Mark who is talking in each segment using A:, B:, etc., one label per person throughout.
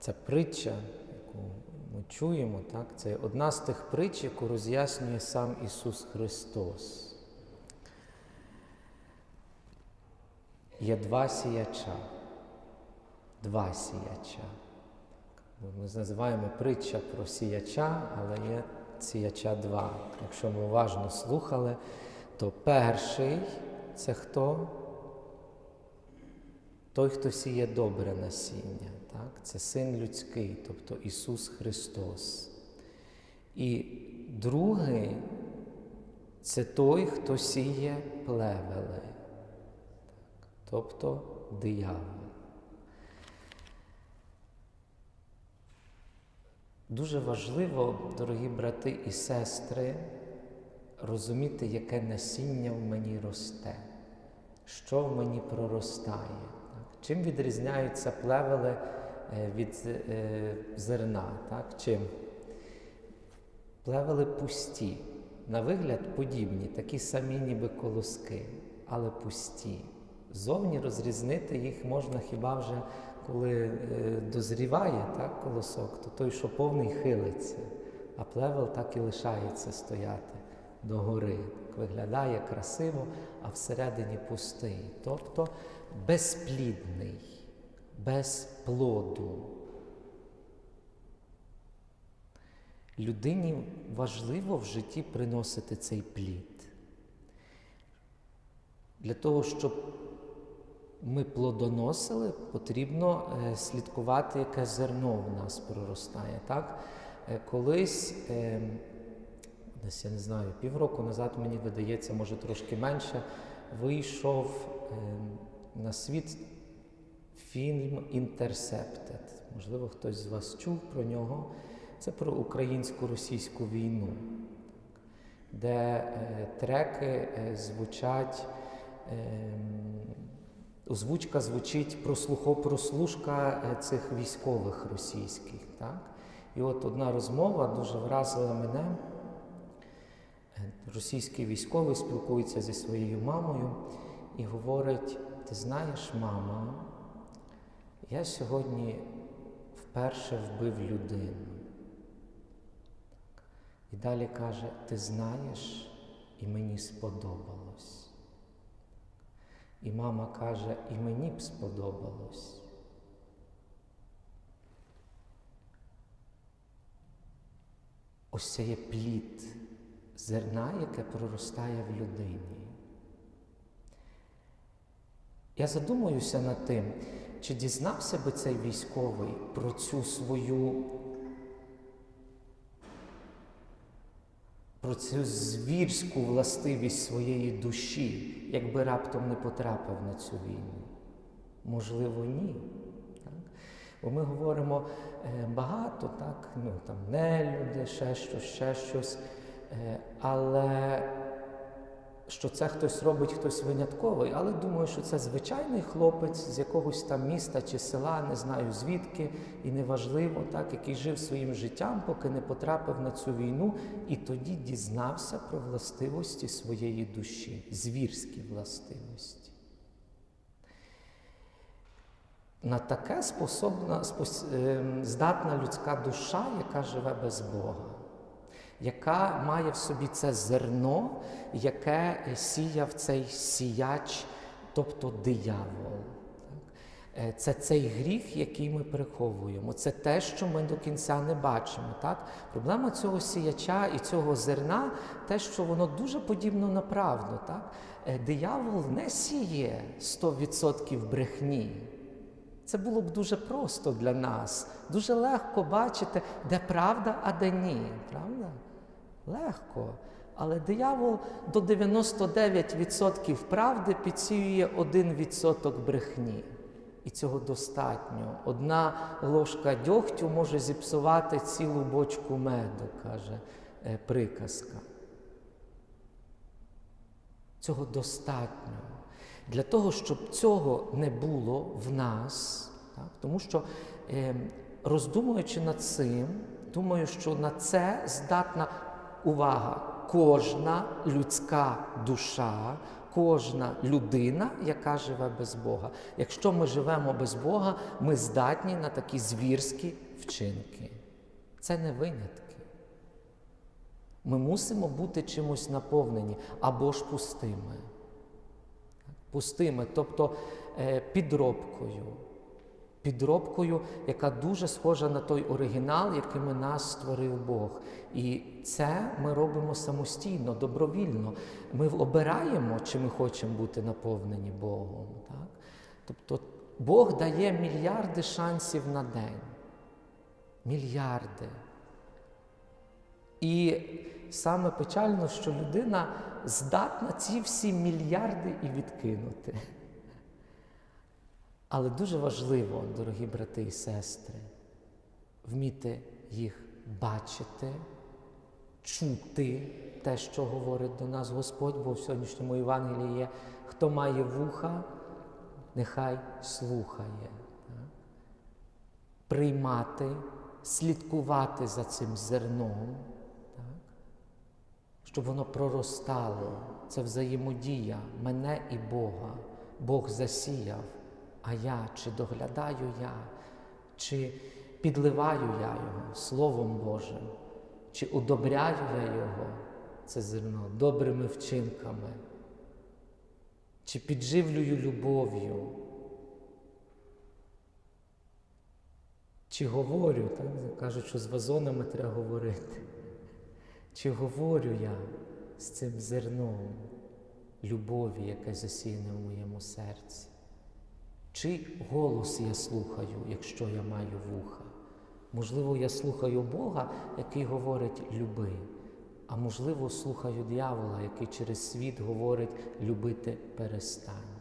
A: Ця притча, яку ми чуємо, так, це одна з тих притч, яку роз'яснює сам Ісус Христос. Є два сіяча. Два сіяча. Ми називаємо притча про сіяча, але є сіяча два. Якщо ми уважно слухали, то перший це хто? Той, хто сіє добре насіння, так? це син людський, тобто Ісус Христос. І другий це той, хто сіє плевели, тобто диявол. Дуже важливо, дорогі брати і сестри, розуміти, яке насіння в мені росте, що в мені проростає. Чим відрізняються плевели від е, зерна? Так? Чим? Плевели пусті, на вигляд подібні, такі самі, ніби колоски, але пусті. Зовні розрізнити їх можна хіба вже коли е, дозріває так, колосок, то той, що повний хилиться, а плевел так і лишається стояти догори. Так виглядає красиво, а всередині пустий. Тобто безплідний, без плоду. Людині важливо в житті приносити цей плід. Для того, щоб ми плодоносили, потрібно е, слідкувати, яке зерно в нас проростає. Так? Е, Колись, е, десь я не знаю, півроку назад, мені видається, може трошки менше, вийшов на світ фільм Intercepted. Можливо, хтось з вас чув про нього. Це про українсько-російську війну, де треки звучать. Озвучка звучить прослухо, прослушка цих військових російських. Так? І от одна розмова дуже вразила мене. Російський військовий спілкується зі своєю мамою і говорить: ти знаєш, мама, я сьогодні вперше вбив людину. І далі каже: Ти знаєш, і мені сподобалось. І мама каже, і мені б сподобалось. Ось це є плід зерна, яке проростає в людині. Я задумуюся над тим, чи дізнався би цей військовий про цю свою, про цю звірську властивість своєї душі, якби раптом не потрапив на цю війну? Можливо, ні. Так? Бо ми говоримо е, багато, так, ну там нелюди, ще щось, ще щось. Е, але що це хтось робить, хтось винятковий, але думаю, що це звичайний хлопець з якогось там міста чи села, не знаю звідки, і неважливо, так, який жив своїм життям, поки не потрапив на цю війну, і тоді дізнався про властивості своєї душі, звірські властивості. На таке способна, е, здатна людська душа, яка живе без Бога яка має в собі це зерно, яке сіяв цей сіяч, тобто диявол. Це цей гріх, який ми приховуємо. Це те, що ми до кінця не бачимо. Так? Проблема цього сіяча і цього зерна, те, що воно дуже подібно на правду. Так? Диявол не сіє 100% брехні. Це було б дуже просто для нас, дуже легко бачити, де правда, а де ні. Правда? Легко. Але диявол до 99% правди підсіює 1% брехні. І цього достатньо. Одна ложка дьогтю може зіпсувати цілу бочку меду, каже приказка. Цього достатньо. Для того, щоб цього не було в нас, так? тому що, е, роздумуючи над цим, думаю, що на це здатна увага. Кожна людська душа, кожна людина, яка живе без Бога. Якщо ми живемо без Бога, ми здатні на такі звірські вчинки. Це не винятки. Ми мусимо бути чимось наповнені або ж пустими. Пустими, тобто е, підробкою. Підробкою, яка дуже схожа на той оригінал, якими нас створив Бог. І це ми робимо самостійно, добровільно. Ми обираємо, чи ми хочемо бути наповнені Богом. Так? Тобто Бог дає мільярди шансів на день. Мільярди. І саме печально, що людина здатна ці всі мільярди і відкинути. Але дуже важливо, дорогі брати і сестри, вміти їх бачити, чути те, що говорить до нас Господь, бо в сьогоднішньому Євангелії є, хто має вуха, нехай слухає. Приймати, слідкувати за цим зерном? Щоб воно проростало. Це взаємодія мене і Бога. Бог засіяв. А я чи доглядаю я, чи підливаю я його Словом Божим, чи удобряю я його, це зерно, добрими вчинками, чи підживлюю любов'ю, чи говорю, так кажуть, що з вазонами треба говорити, чи говорю я з цим зерном любові, яке засіяне в моєму серці. Чи голос я слухаю, якщо я маю вуха? Можливо, я слухаю Бога, який говорить люби, а можливо, слухаю дьявола, який через світ говорить любити перестань,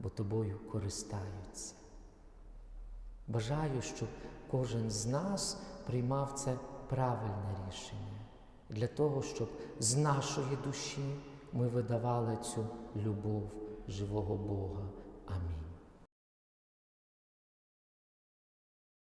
A: бо тобою користаються. Бажаю, щоб кожен з нас приймав це правильне рішення для того, щоб з нашої душі ми видавали цю любов живого Бога.